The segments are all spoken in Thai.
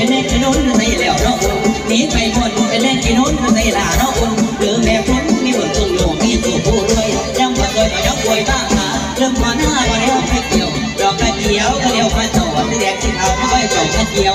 เป็นแม่กินนุ่นใส่หล่วเนาะหนีไปพ้นเป็นแม่กินนุ่นใส่ลาเนาะเดิมแม่พ้นมีบทตุ่มหลวงมีตัวผู้ด้วยยังบัดเลยก็ยังป่วยบ้างขาเริ่มพอหน้าพอแล้วไม่เกี่ยวดอกกระเจียวก็เดียวมาจอดแดกที่เขาไม่ค่อยจบกระเจียว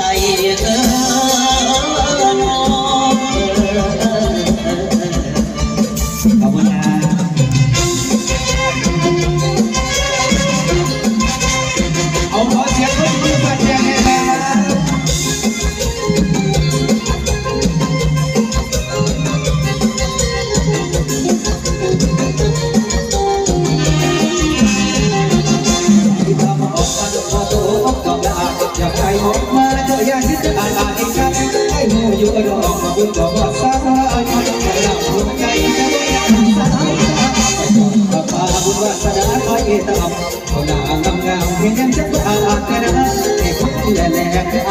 มาเล้วยางคิดจะอ่านอ่านอีกครั้ไอ้หนูอยู่รอออกมบุญบอกว่าสาธุไอ่หนูใจเราหัวใจจะไม่ยังสาธุกับบุญวาสนาคอยเอตอมคนงามงามเพียงยังจะอ่านอ่านกันนะไอ้คนแหลก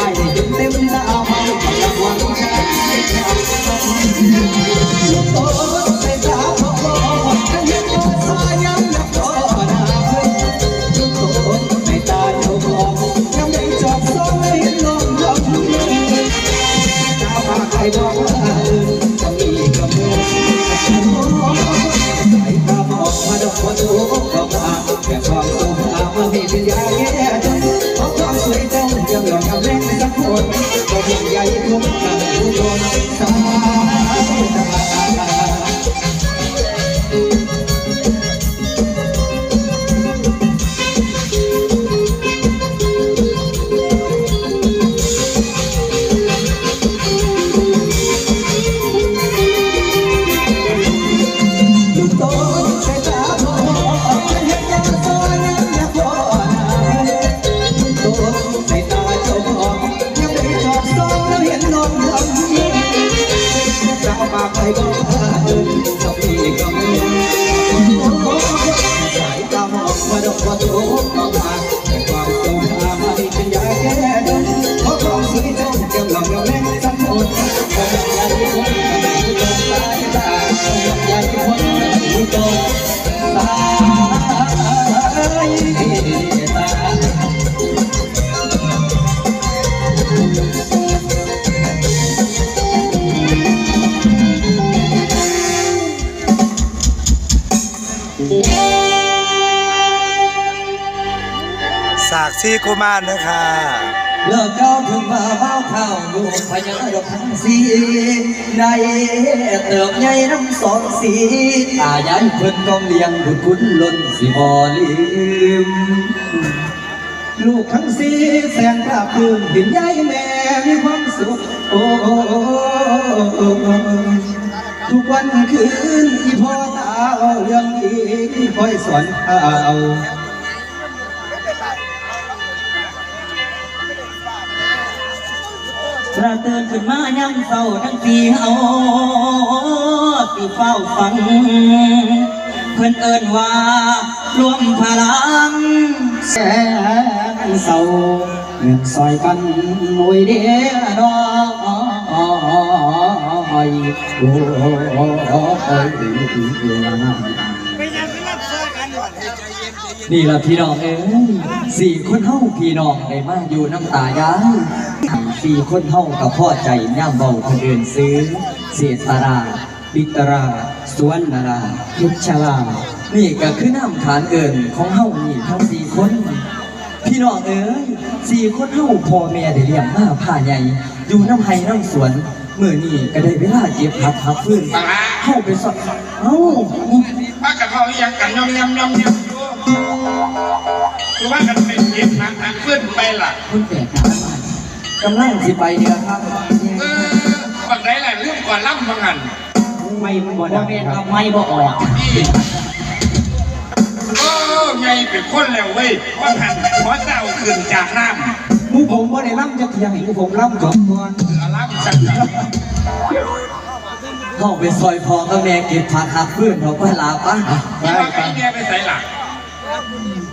I don't สากซีกุมารนะคะเลิกเก้าถึงมาเมาข้าวอยู่พญาดอกทั้งสีในเติบใหญ่น้ำสองสีอาย้ายเพิ่นกองเลี้ยงบุญคุณล้นสีบอลิมลูกทั้งสีแสงกราบคืนเห็นยายแม่มีความสุขโอ้ทุกวันคืนที่พ่อตาเลี้ยงนี้คอยสอนเอา ระเตือนขึ้นมานั่งเฝ้านั่งตีเอาตีเฝ้าฟัง เพื่อนเอิญว่ารวมพลังแสงเสาเงือนซอยกันหน่วยเดียดอยโอ้ย นี่ละพี่น้องเอ้ยสี่คนเฮาพี่น้องได้มาอยู่น้ำตายายสี่คนเฮากับพ่อใจย่ามเบาคนอื่นซื้อ เสียสาราปิตรา สวนนาราพิชลา นี่ก็คือน้ำฐานเอิญของเฮานี่ทั้งสี่คน พี่น้องเอ้ยสี่คนเฮาพ่อแม่ได้เลี้ยงมาผ้าใหญ่ อยู่น้ำไห้น้ำสวนเมื่อนี่ก็ได้เวลาเก็บผักผักพื้นเฮาไปสอดเอ้าปากับเขายังกันย่อมย่ำย่อมย่ำ คือว่ากันเป็นเก็บหนักหนักขึ้นไปล่ะคุณแปลกหน้าบ้านกำลังสิไปเนี่ยครับเออบางไหนแหละเรื่องก่อนล่ำบางหันไม่บ่บ่ได้แม่นครัเอาบไม่บ่ออกนี่โอ้ไงเป็นคนแล้วเว้ยว่าหันขอเจ้าขึ้นจากน้ำหมูผมบ่ได้ล่ำจะเทียงให้หมูผมล่ำก่อนก่อนเสือล่ำสักเข้าไปซอยพอกับแม่เก็บผักหักพื้นเขาก็ลาปะนี่ว่าไอ้แม่ไปใส่หลัก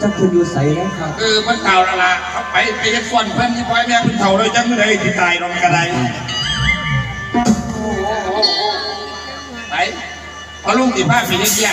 จักคุณอยู่ใส่แล้วครับเออเพิ่นเท่าและละเอาไปไปเฮ็ดส่วนเพิ่นที่พ่อแม่เพิ่นเท่าเลยจังไม่ได้ที่ตายลงกระไดไปพอลุงติดผ้าปีนี้เกี้ย